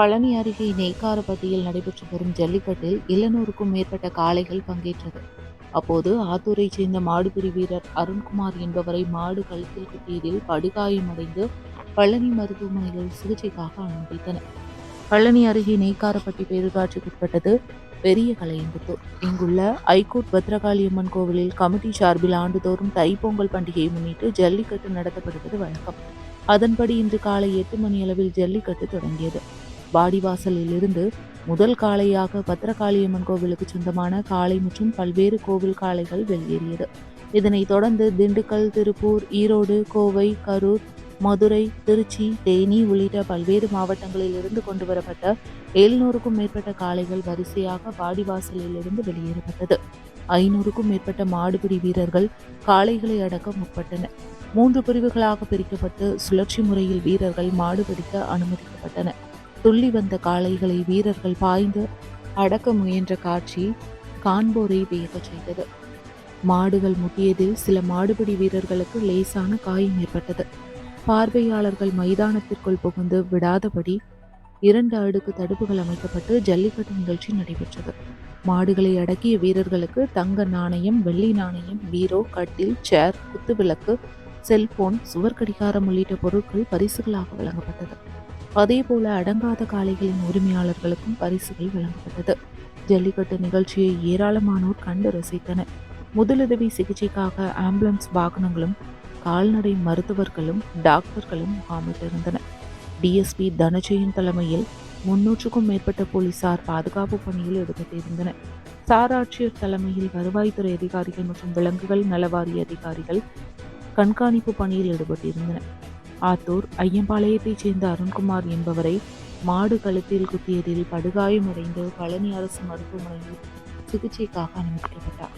பழனி அருகே நெய்க்காரப்பட்டியில் நடைபெற்று வரும் ஜல்லிக்கட்டில் இளநூறுக்கும் மேற்பட்ட காளைகள் பங்கேற்றது. அப்போது ஆத்தூரைச் சேர்ந்த மாடுபிடி வீரர் அருண்குமார் என்பவரை மாடு கழுத்தில் குத்தியதில் படுகாயமடைந்து பழனி மருத்துவமனையில் சிகிச்சைக்காக அனுமதித்தனர். பழனி அருகே நெய்க்காரப்பட்டி பேரூராட்சிக்குட்பட்டது பெரிய கலையம்புத்தூர். இங்குள்ள ஐகோட் பத்ரகாளியம்மன் கோவிலில் கமிட்டி சார்பில் ஆண்டுதோறும் தைப்பொங்கல் பண்டிகையை முன்னிட்டு ஜல்லிக்கட்டு நடத்தப்படுவது வழக்கம். அதன்படி இன்று காலை எட்டு மணி அளவில் ஜல்லிக்கட்டு தொடங்கியது. வாடிவாசலிலிருந்து முதல் காளையாக பத்ரகாளியம்மன் கோவிலுக்கு சொந்தமான காளை மற்றும் பல்வேறு கோவில் காளைகள் வெளியேறியது. இதனைத் தொடர்ந்து திண்டுக்கல் திருப்பூர் ஈரோடு கோவை கரூர் மதுரை திருச்சி தேனி உள்ளிட்ட பல்வேறு மாவட்டங்களில் இருந்து கொண்டு வரப்பட்ட எழுநூறுக்கும் மேற்பட்ட காளைகள் வரிசையாக வாடிவாசலிலிருந்து வெளியேறப்பட்டது. ஐநூறுக்கும் மேற்பட்ட மாடுபிடி வீரர்கள் காளைகளை அடக்க முற்பட்டனர். மூன்று பிரிவுகளாக பிரிக்கப்பட்டு சுழற்சி முறையில் வீரர்கள் மாடு பிடிக்க அனுமதிக்கப்பட்டனர். துள்ளி வந்த காளைகளை வீரர்கள் பாய்ந்து அடக்க முயன்ற காட்சி காண்போரை வியக்கச் செய்தது. மாடுகள் முட்டியதில் சில மாடுபிடி வீரர்களுக்கு லேசான காயம் ஏற்பட்டது. பார்வையாளர்கள் மைதானத்திற்குள் புகுந்து விடாதபடி இரண்டு அடுக்கு தடுப்புகள் அமைக்கப்பட்டு ஜல்லிக்கட்டு நிகழ்ச்சி நடைபெற்றது. மாடுகளை அடக்கிய வீரர்களுக்கு தங்க நாணயம் வெள்ளி நாணயம் பீரோ கட்டில் சேர் குத்துவிளக்கு செல்போன் சுவர் கடிகாரம் உள்ளிட்ட பொருட்கள் பரிசுகளாக வழங்கப்பட்டது. அதேபோல அடங்காத காளைகளின் உரிமையாளர்களுக்கும் பரிசுகள் வழங்கப்பட்டது. ஜல்லிக்கட்டு நிகழ்ச்சியை ஏராளமானோர் கண்டு ரசித்தனர். முதலுதவி சிகிச்சைக்காக ஆம்புலன்ஸ் வாகனங்களும் கால்நடை மருத்துவர்களும் டாக்டர்களும் முகாமிட்டிருந்தனர். டிஎஸ்பி தனஜெயின் தலைமையில் முன்னூற்றுக்கும் மேற்பட்ட போலீசார் பாதுகாப்பு பணியில் ஈடுபட்டிருந்தனர். சார் ஆட்சியர் தலைமையில் வருவாய்த்துறை அதிகாரிகள் மற்றும் விலங்குகள் நலவாரிய அதிகாரிகள் கண்காணிப்பு பணியில் ஈடுபட்டிருந்தனர். ஆத்தூர் ஐயம்பாளையத்தைச் சேர்ந்த அருண்குமார் என்பவரை மாடு கழுத்தில் குத்தியதில் படுகாயமடைந்து பழனி அரசு மருத்துவமனையில் சிகிச்சைக்காக அனுமதிக்கப்பட்டார்.